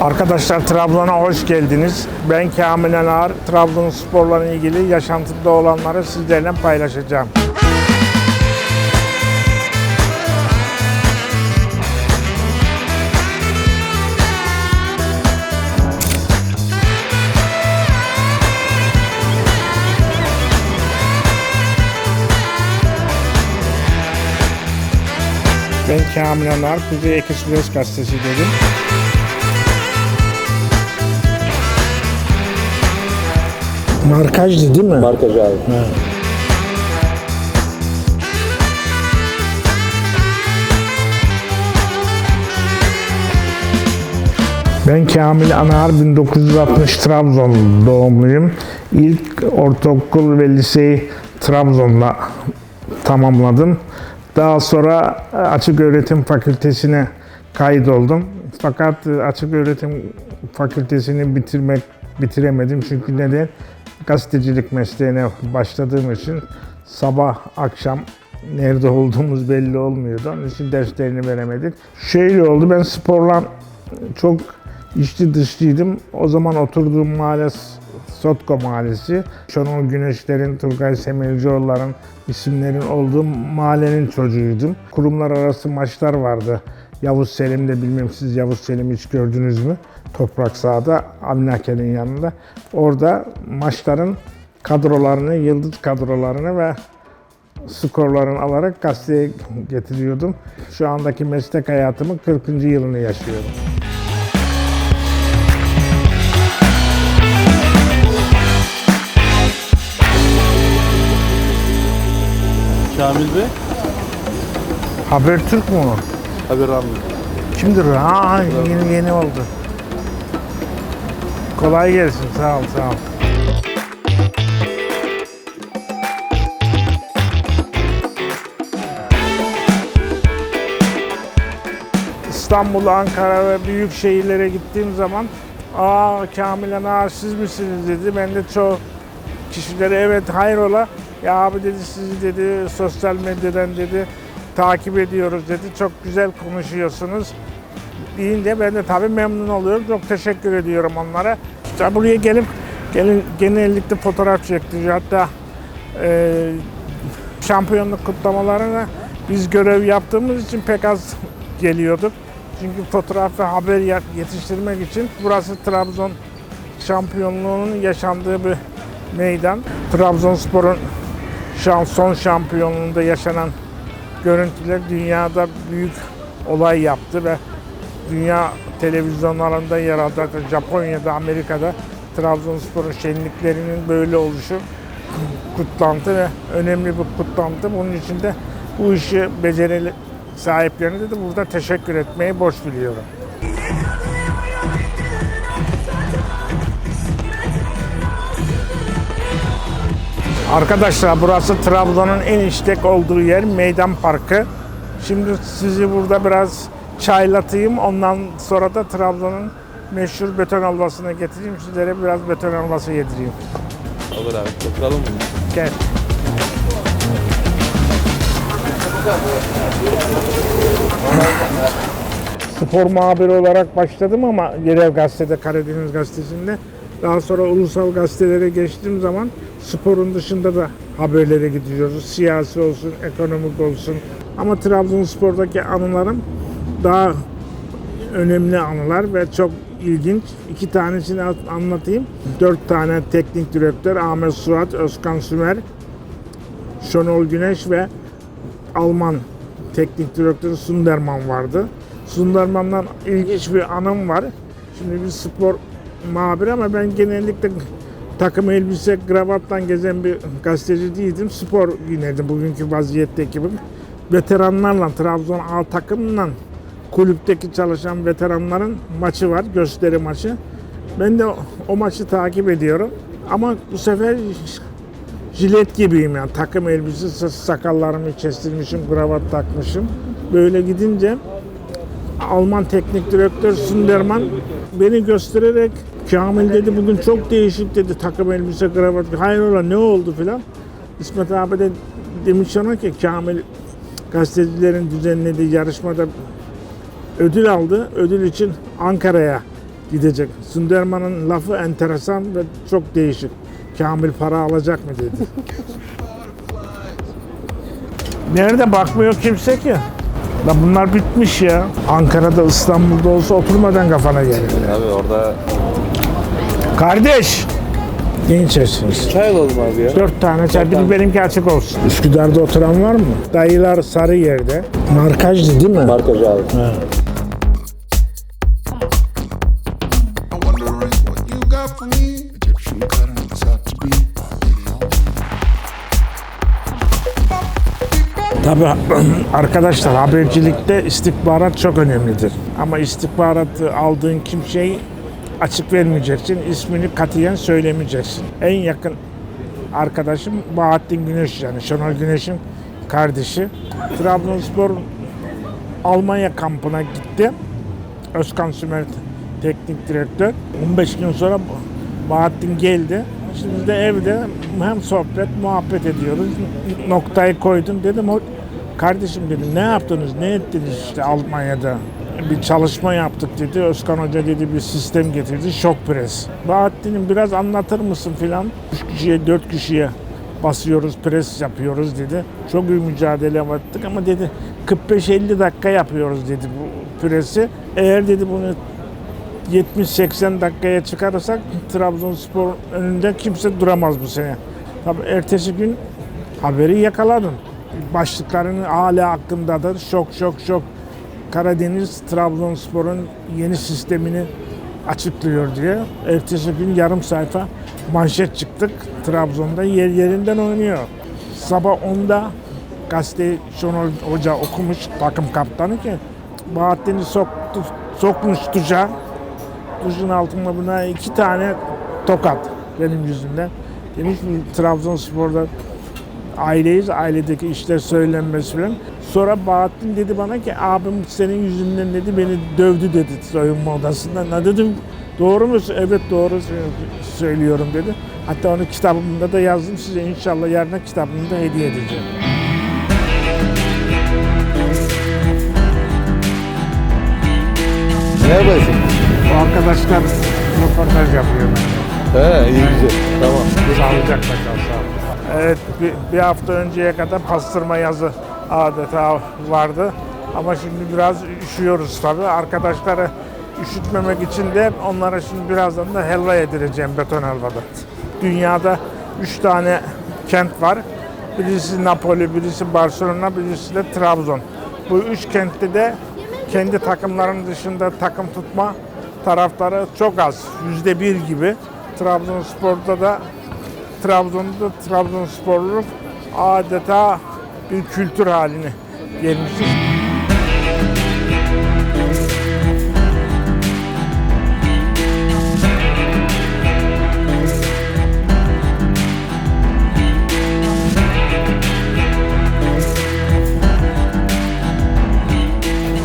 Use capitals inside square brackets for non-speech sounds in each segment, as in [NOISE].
Arkadaşlar Trabzon'a hoş geldiniz. Ben Kamil Enar. Trabzon sporlarla ilgili yaşantımda olanları sizlerle paylaşacağım. Ben Kamil Enar, Kuzey Ekspres gazetesi dedim. Markajdı değil mi? Markaj abi. Ben Kamil Anar 1960 Trabzon doğumluyum. İlk ortaokul ve liseyi Trabzon'da tamamladım. Daha sonra Açık Öğretim Fakültesine kaydoldum. Fakat Açık Öğretim Fakültesini bitirmek bitiremedim çünkü neden? Gazetecilik mesleğine başladığım için sabah akşam nerede olduğumuz belli olmuyordu. Onun için derslerini veremedik. Şöyle oldu ben sporla çok içli dışlıydım. O zaman oturduğum mahalle Sotko Mahallesi. Şenol Güneşler'in, Turgay Semircioğulların isimlerin olduğu mahallenin çocuğuydum. Kurumlar arası maçlar vardı. Yavuz Selim'de bilmiyorum siz Yavuz Selim'i hiç gördünüz mü? Toprak sahada Avni yanında. Orada maçların kadrolarını, yıldız kadrolarını ve skorlarını alarak gazeteye getiriyordum. Şu andaki meslek hayatımın 40. yılını yaşıyorum. Kamil Bey. Habertürk mü o? Almıyor. Kimdir o? Ha, yeni, yeni oldu. Kolay gelsin. Sağ ol, sağ ol. İstanbul, Ankara ve büyük şehirlere gittiğim zaman ''Aa Kamil Anar siz misiniz?'' dedi. Ben de çoğu kişilere evet hayrola ya abi dedi sizi dedi sosyal medyadan dedi takip ediyoruz dedi. Çok güzel konuşuyorsunuz deyince ben de tabii memnun oluyorum. Çok teşekkür ediyorum onlara. İşte buraya gelip gelin, genellikle fotoğraf çektiriyor. Hatta e, şampiyonluk kutlamalarına biz görev yaptığımız için pek az geliyorduk. Çünkü fotoğraf ve haber yetiştirmek için burası Trabzon şampiyonluğunun yaşandığı bir meydan. Trabzonspor'un son şampiyonluğunda yaşanan görüntüler dünyada büyük olay yaptı ve dünya televizyonlarında yer aldı. Japonya'da, Amerika'da Trabzonspor'un şenliklerinin böyle oluşu kutlandı ve önemli bir kutlantı. Bunun için de bu işi becerili sahiplerine de burada teşekkür etmeyi borç biliyorum. Arkadaşlar burası Trabzon'un en işlek olduğu yer Meydan Parkı. Şimdi sizi burada biraz çaylatayım. Ondan sonra da Trabzon'un meşhur beton helvasını getireyim. Sizlere biraz beton helvası yedireyim. Olur abi. Oturalım mı? Gel. Spor muhabiri olarak başladım ama Yerev Gazete'de, Karadeniz Gazetesi'nde. Daha sonra ulusal gazetelere geçtiğim zaman sporun dışında da haberlere gidiyoruz. Siyasi olsun, ekonomik olsun. Ama Trabzonspor'daki anılarım daha önemli anılar ve çok ilginç. İki tanesini anlatayım. Dört tane teknik direktör Ahmet Suat, Özkan Sümer, Şenol Güneş ve Alman teknik direktörü Sunderman vardı. Sunderman'dan ilginç bir anım var. Şimdi bir spor muhabiri ama ben genellikle takım elbise, kravattan gezen bir gazeteci değildim. Spor yineydim bugünkü vaziyetteki. Veteranlarla, Trabzon A takımla kulüpteki çalışan veteranların maçı var, gösteri maçı. Ben de o, maçı takip ediyorum. Ama bu sefer jilet gibiyim yani. Takım elbise, sakallarımı kestirmişim, kravat takmışım. Böyle gidince Alman teknik direktör Sunderman beni göstererek Kamil dedi bugün çok değişik dedi takım elbise kravat. Hayrola ne oldu filan. İsmet abi de demiş ona ki Kamil gazetecilerin düzenlediği yarışmada ödül aldı. Ödül için Ankara'ya gidecek. Sünderman'ın lafı enteresan ve çok değişik. Kamil para alacak mı dedi. [LAUGHS] Nerede bakmıyor kimse ki? La bunlar bitmiş ya. Ankara'da İstanbul'da olsa oturmadan kafana gelir. Abi orada Kardeş! Ne içersiniz? çay alalım abi ya. Dört tane çay, biri benimki açık olsun. Üsküdar'da oturan var mı? Dayılar sarı yerde. Markajdı değil mi? Markacı abi. Tabii [CLEARS THROAT] arkadaşlar habercilikte istihbarat çok önemlidir. Ama istihbaratı aldığın kimseyi açık vermeyeceksin. ismini katiyen söylemeyeceksin. En yakın arkadaşım Bahattin Güneş yani Şenol Güneş'in kardeşi. Trabzonspor Almanya kampına gitti. Özkan Sümer teknik direktör. 15 gün sonra Bahattin geldi. Şimdi de evde hem sohbet, muhabbet ediyoruz. Noktayı koydum. Dedim kardeşim dedim ne yaptınız, ne ettiniz işte Almanya'da? Bir çalışma yaptık dedi. Özkan Hoca dedi bir sistem getirdi. Şok pres. Bahattin'im biraz anlatır mısın filan? 3 kişiye, 4 kişiye basıyoruz, pres yapıyoruz dedi. Çok iyi mücadele yaptık ama dedi 45-50 dakika yapıyoruz dedi bu presi. Eğer dedi bunu 70-80 dakikaya çıkarırsak Trabzonspor önünde kimse duramaz bu sene. Tabii ertesi gün haberi yakaladım. Başlıklarının hala hakkındadır. Şok şok şok. Karadeniz Trabzonspor'un yeni sistemini açıklıyor diye. Ertesi gün yarım sayfa manşet çıktık. Trabzon'da yer yerinden oynuyor. Sabah 10'da gazete Şenol Hoca okumuş takım kaptanı ki Bahattin'i soktu, sokmuş tuşa. Tuşun altında buna iki tane tokat benim yüzümden. Demiş ki Trabzonspor'da aileyiz. Ailedeki işler söylenmesi falan. Sonra Bahattin dedi bana ki abim senin yüzünden dedi beni dövdü dedi soyunma odasında. Ne dedim doğru mu? Evet doğru sö- söylüyorum dedi. Hatta onu kitabımda da yazdım size inşallah yarına kitabımda hediye edeceğim. Ne yapıyorsun? Bu arkadaşlar röportaj yapıyor. He iyi güzel. Tamam. Sağlıcakla kal sağ ol. Evet bir, bir hafta önceye kadar pastırma yazı adeta vardı. Ama şimdi biraz üşüyoruz tabii. Arkadaşları üşütmemek için de onlara şimdi birazdan da helva yedireceğim beton helvada. Dünyada üç tane kent var. Birisi Napoli, birisi Barcelona, birisi de Trabzon. Bu üç kentte de kendi takımların dışında takım tutma taraftarı çok az. Yüzde bir gibi. Trabzonspor'da da Trabzon'da Trabzonsporluluk adeta bir kültür haline gelmiştir.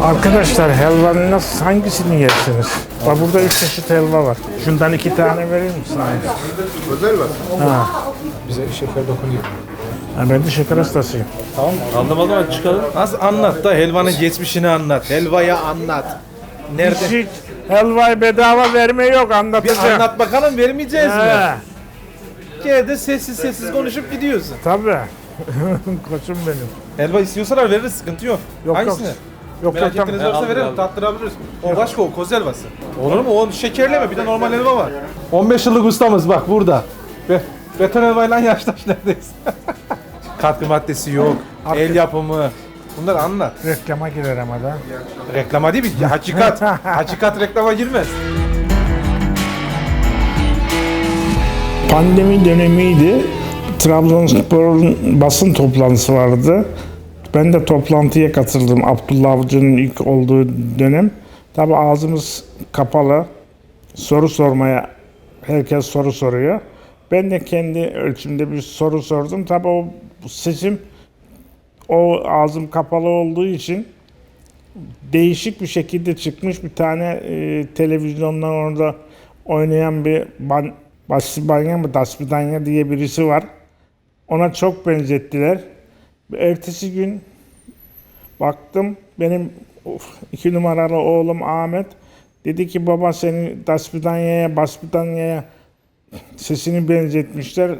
Arkadaşlar helvanın nasıl hangisini yersiniz? Bak burada üç çeşit helva var. Şundan iki tane verir misin? Özel var. Bize şeker dokunuyor. Ha, ben de şeker hastasıyım. Anlamadım ama çıkalım. Nasıl anlat da helvanın geçmişini anlat. Helvayı anlat. Nerede? Hiç helvayı bedava verme yok Bir anlatacağım. anlat bakalım vermeyeceğiz mi? He, Gene sessiz sessiz konuşup gidiyorsun. tabii. [LAUGHS] Koçum benim. Helva istiyorsalar veririz sıkıntı yok. Yok Hangisini? Yok. Merak yok. ettiğiniz tamam. varsa verelim tattırabiliriz. O başka o koz helvası. Olur mu? O şekerleme bir de normal helva var. 15 yıllık ustamız bak burada. Be beton helvayla yaştaş neredeyiz. [LAUGHS] Katkı maddesi yok. El yapımı. Bunları anlat. Reklama girer ama da. Reklama değil mi? Hakikat. [LAUGHS] Hakikat reklama girmez. Pandemi dönemiydi. Trabzonspor'un basın toplantısı vardı. Ben de toplantıya katıldım. Abdullah Avcı'nın ilk olduğu dönem. Tabi ağzımız kapalı. Soru sormaya herkes soru soruyor. Ben de kendi ölçümde bir soru sordum. Tabi o seçim o ağzım kapalı olduğu için değişik bir şekilde çıkmış bir tane e, televizyondan orada oynayan bir ban, Basibanya mı Dasbidanya diye birisi var. Ona çok benzettiler. Ertesi gün baktım benim of, iki numaralı oğlum Ahmet Dedi ki baba seni Daspidanya'ya, Baspidanya'ya sesini benzetmişler.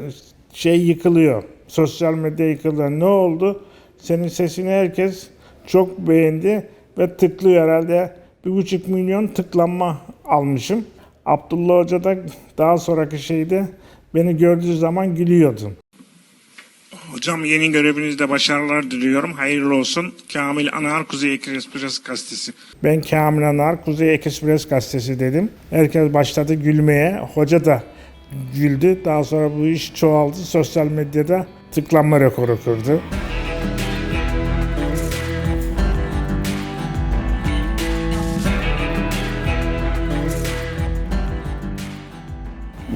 Şey yıkılıyor. Sosyal medya yıkılıyor. Ne oldu? Senin sesini herkes çok beğendi ve tıklıyor herhalde. Bir buçuk milyon tıklanma almışım. Abdullah Hoca da daha sonraki şeyde beni gördüğü zaman gülüyordu. Hocam yeni görevinizde başarılar diliyorum. Hayırlı olsun. Kamil Anar Kuzey Ekspres gazetesi. Ben Kamil Anar Kuzey Ekspres gazetesi dedim. Herkes başladı gülmeye. Hoca da güldü. Daha sonra bu iş çoğaldı. Sosyal medyada tıklanma rekoru kırdı.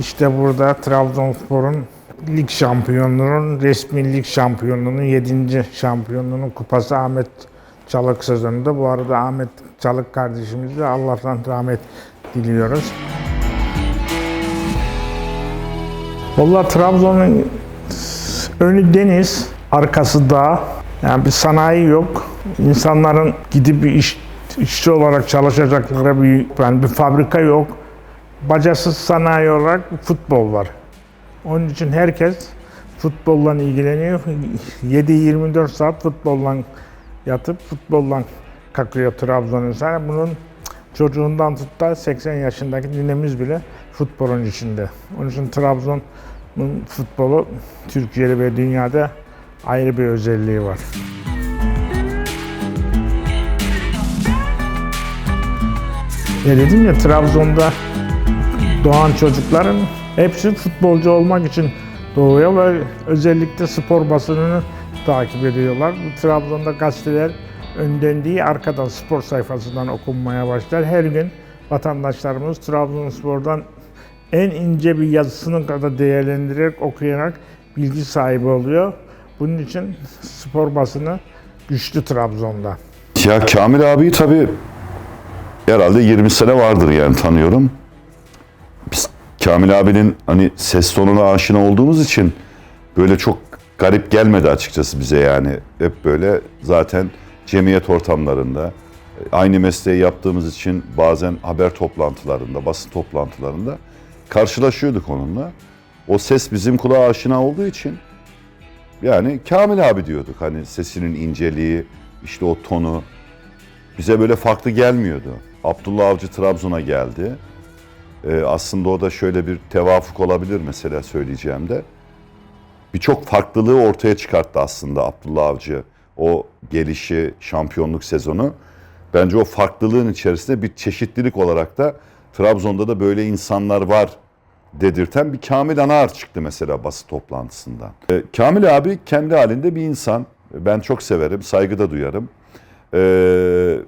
İşte burada Trabzonspor'un lig şampiyonluğunun, resmi lig şampiyonluğunun 7. şampiyonluğunun kupası Ahmet Çalık sezonunda. Bu arada Ahmet Çalık kardeşimize Allah'tan rahmet diliyoruz. Valla Trabzon'un önü deniz, arkası dağ. Yani bir sanayi yok. İnsanların gidip iş, işçi olarak çalışacakları bir, yani bir fabrika yok bacasız sanayi olarak futbol var. Onun için herkes futbolla ilgileniyor. 7-24 saat futbolla yatıp futbolla kakıyor Trabzon insanı. Bunun çocuğundan tut da 80 yaşındaki ninemiz bile futbolun içinde. Onun için Trabzon'un futbolu Türkiye'de ve dünyada ayrı bir özelliği var. Ya dedim ya Trabzon'da doğan çocukların hepsi futbolcu olmak için doğuyor ve özellikle spor basınını takip ediyorlar. Trabzon'da gazeteler önden değil arkadan spor sayfasından okunmaya başlar. Her gün vatandaşlarımız Trabzonspor'dan en ince bir yazısını kadar değerlendirerek okuyarak bilgi sahibi oluyor. Bunun için spor basını güçlü Trabzon'da. Ya Kamil abiyi tabii herhalde 20 sene vardır yani tanıyorum. Kamil abinin hani ses tonuna aşina olduğumuz için böyle çok garip gelmedi açıkçası bize yani. Hep böyle zaten cemiyet ortamlarında aynı mesleği yaptığımız için bazen haber toplantılarında, basın toplantılarında karşılaşıyorduk onunla. O ses bizim kulağa aşina olduğu için yani Kamil abi diyorduk hani sesinin inceliği, işte o tonu bize böyle farklı gelmiyordu. Abdullah Avcı Trabzon'a geldi. Ee, aslında o da şöyle bir tevafuk olabilir mesela söyleyeceğim de. Birçok farklılığı ortaya çıkarttı aslında Abdullah Avcı. O gelişi, şampiyonluk sezonu. Bence o farklılığın içerisinde bir çeşitlilik olarak da Trabzon'da da böyle insanlar var dedirten bir Kamil Anar çıktı mesela basın toplantısından. Ee, Kamil abi kendi halinde bir insan. Ben çok severim, saygı da duyarım. Ee,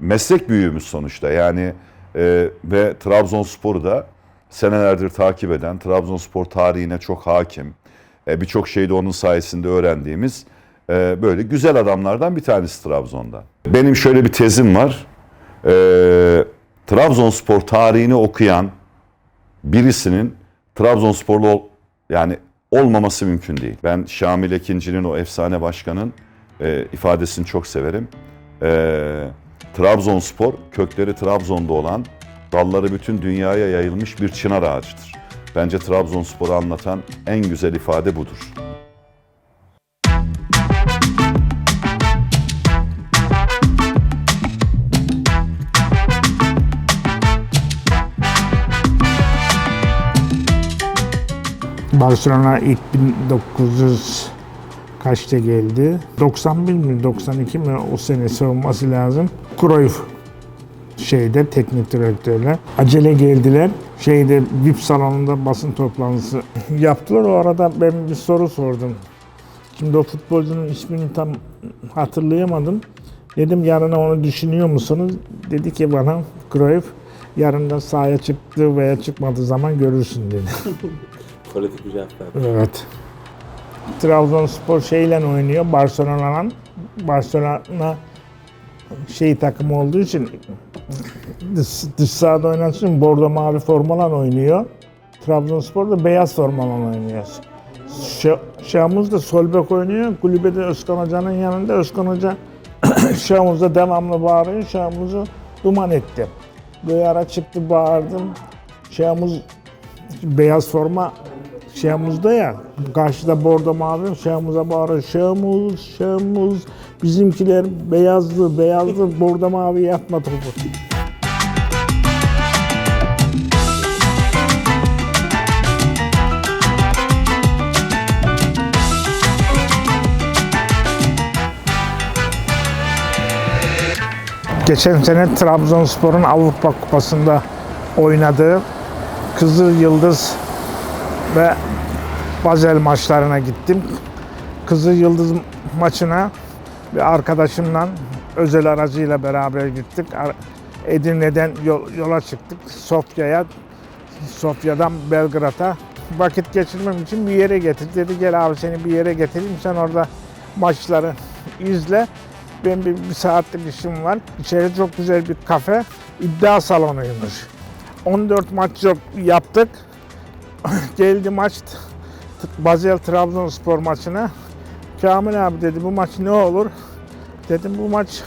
meslek büyüğümüz sonuçta yani e, ve Trabzonspor'u da senelerdir takip eden, Trabzonspor tarihine çok hakim, e, birçok şeyi de onun sayesinde öğrendiğimiz e, böyle güzel adamlardan bir tanesi Trabzon'da. Benim şöyle bir tezim var. E, Trabzonspor tarihini okuyan birisinin Trabzonsporlu ol, yani olmaması mümkün değil. Ben Şamil Ekinci'nin o efsane başkanın e, ifadesini çok severim. E, Trabzonspor kökleri Trabzon'da olan, dalları bütün dünyaya yayılmış bir çınar ağacıdır. Bence Trabzonspor'u anlatan en güzel ifade budur. Barcelona ilk 1900 kaçta geldi? 91 mi 92 mi o senesi olması lazım. Cruyff şeyde teknik direktörler acele geldiler. Şeyde VIP salonunda basın toplantısı [LAUGHS] yaptılar. O arada ben bir soru sordum. Şimdi o futbolcunun ismini tam hatırlayamadım. Dedim yarına onu düşünüyor musunuz? Dedi ki bana Cruyff yarın da sahaya çıktı veya çıkmadığı zaman görürsün dedi. [LAUGHS] Politik bir cevap. Evet. Trabzonspor şeyle oynuyor. Barcelona'nın Barcelona şey takımı olduğu için dış, dış sahada oynadığı için bordo mavi formalan oynuyor. Trabzonspor da beyaz formalan oynuyor. Ş- Şamuz da sol bek oynuyor. Kulübede Özkan Hoca'nın yanında Özkan Hoca [CLEARS THROAT] Şamuz'a devamlı bağırıyor. Şamuz'u duman etti. Bir ara çıktı bağırdım. Şeyimiz beyaz forma Şamuz'da ya. Karşıda bordo mavi Şamuz'a bağırıyor. Şamuz, Şamuz. Bizimkiler beyazlı, beyazlı bordo mavi yapma topu. Geçen sene Trabzonspor'un Avrupa Kupası'nda oynadığı Kızıl Yıldız ve Basel maçlarına gittim. Kızıl Yıldız maçına bir arkadaşımla özel aracıyla beraber gittik. Edirne'den yol- yola çıktık Sofya'ya. Sofya'dan Belgrad'a vakit geçirmem için bir yere getir. Dedi gel abi seni bir yere getireyim sen orada maçları izle. Ben bir, bir saatlik işim var. İçeri çok güzel bir kafe. iddia salonuymuş. 14 maç yaptık. [LAUGHS] Geldi maç Basel Trabzonspor maçına. Kamil abi dedi bu maç ne olur? Dedim bu maç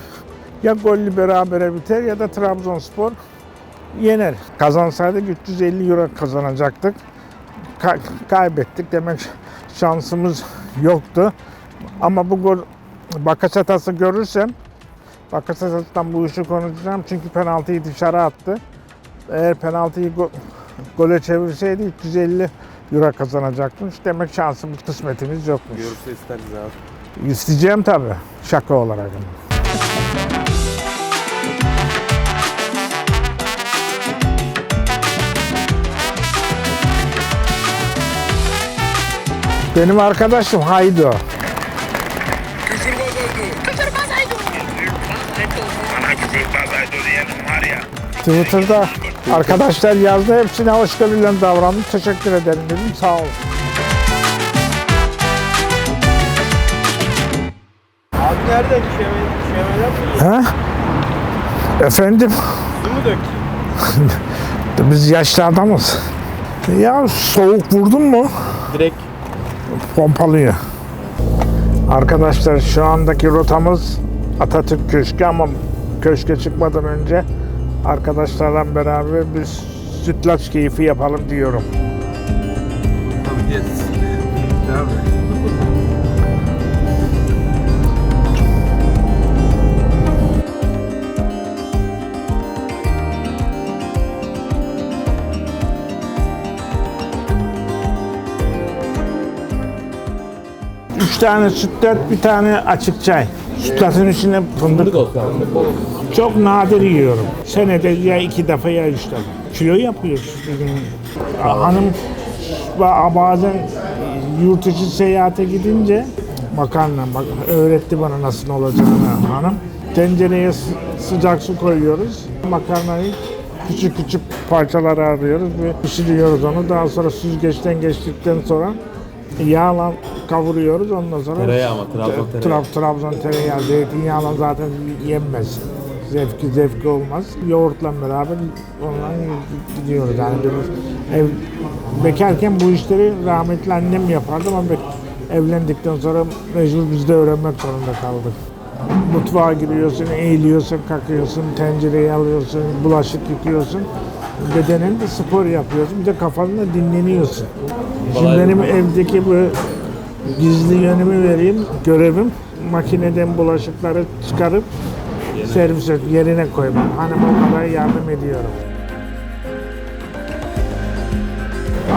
ya gollü berabere biter ya da Trabzonspor yener. Kazansaydık 350 euro kazanacaktık. Ka- kaybettik demek şansımız yoktu. Ama bu gol Bakasetas'ı görürsem Bakasetas'tan bu işi konuşacağım çünkü penaltıyı dışarı attı. Eğer penaltıyı gole çevirseydi 350 euro kazanacakmış. Demek şansımız, kısmetimiz yokmuş. Görürse isteriz abi. İsteyeceğim tabii. Şaka olarak. Benim arkadaşım Haydo. Twitter'da arkadaşlar yazdı. Hepsine hoşgörüyle davrandım. Teşekkür ederim dedim. Sağ olun. Abi nerede şemeler, şemeler mi? Ha? Efendim? Su mu döktü? [LAUGHS] Biz yaşlı adamız. Ya soğuk vurdun mu? Direkt Pompalıyor. Arkadaşlar şu andaki rotamız Atatürk Köşkü ama köşke çıkmadan önce arkadaşlarla beraber bir sütlaç keyfi yapalım diyorum. Üç tane sütlaç, bir tane açık çay. Sütlaçın içine fındık. Çok nadir yiyorum. Senede ya iki defa ya üç defa. Kilo yapıyoruz. Hanım ba- bazen yurt içi seyahate gidince makarna bak öğretti bana nasıl olacağını hanım. Tencereye sı- sıcak su koyuyoruz. Makarnayı küçük küçük parçalara arıyoruz ve pişiriyoruz onu. Daha sonra süzgeçten geçtikten sonra yağla kavuruyoruz. Ondan sonra Tereyağı ama, Trabzon tereyağı. Trab- Trabzon tereyağı, zeytinyağla zaten yenmez. Zevki zevki olmaz. Yoğurtla beraber ondan gidiyoruz. Yani biz ev, bekarken bu işleri rahmetli annem yapardı ama evlendikten sonra mecbur biz de öğrenmek zorunda kaldık. Mutfağa giriyorsun, eğiliyorsun, kalkıyorsun, tencereyi alıyorsun, bulaşık yıkıyorsun. Bedenen de spor yapıyorsun. Bir de kafanla dinleniyorsun. Şimdi benim evdeki bu gizli yönümü vereyim. Görevim makineden bulaşıkları çıkarıp servis et- yerine koymam. Hanım o kadar yardım ediyorum.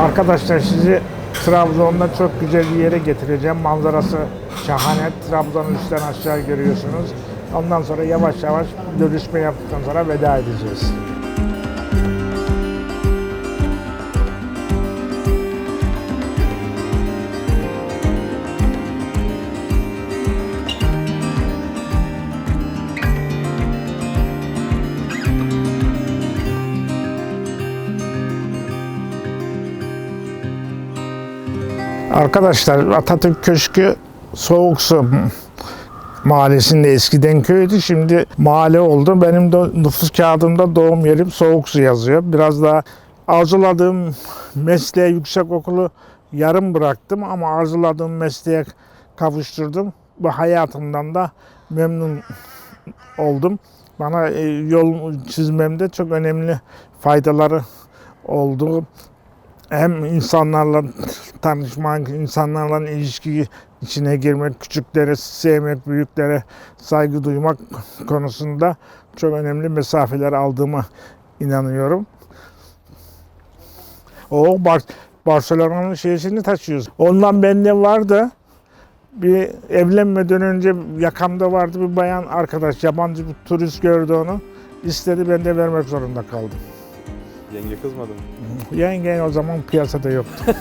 Arkadaşlar sizi Trabzon'da çok güzel bir yere getireceğim. Manzarası şahane. Trabzon'u üstten aşağı görüyorsunuz. Ondan sonra yavaş yavaş görüşme yaptıktan sonra veda edeceğiz. Arkadaşlar Atatürk Köşkü Soğuk Su mahallesinde eskiden köydü. Şimdi mahalle oldu. Benim de nüfus kağıdımda doğum yerim Soğuk Su yazıyor. Biraz daha arzuladığım mesleğe yüksek okulu yarım bıraktım ama arzuladığım mesleğe kavuşturdum. Bu hayatımdan da memnun oldum. bana e, yol çizmemde çok önemli faydaları oldu. Hem insanlarla tanışmak, insanlarla ilişki içine girmek, küçüklere sevmek, büyüklere saygı duymak konusunda çok önemli mesafeler aldığıma inanıyorum. O Bar Barcelona'nın şeysini taşıyoruz. Ondan bende vardı. Bir evlenmeden önce yakamda vardı bir bayan arkadaş, yabancı bir turist gördü onu. İstedi ben de vermek zorunda kaldım. Yenge kızmadı mı? Yenge o zaman piyasada yoktu. [LAUGHS]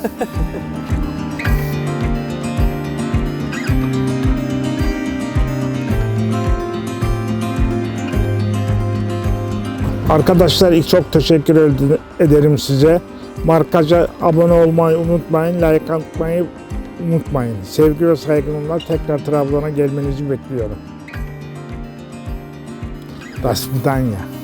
Arkadaşlar ilk çok teşekkür ed- ederim size. Markaca abone olmayı unutmayın, like atmayı unutmayın. Sevgi ve saygımla tekrar Trabzon'a gelmenizi bekliyorum. Das Vidanya.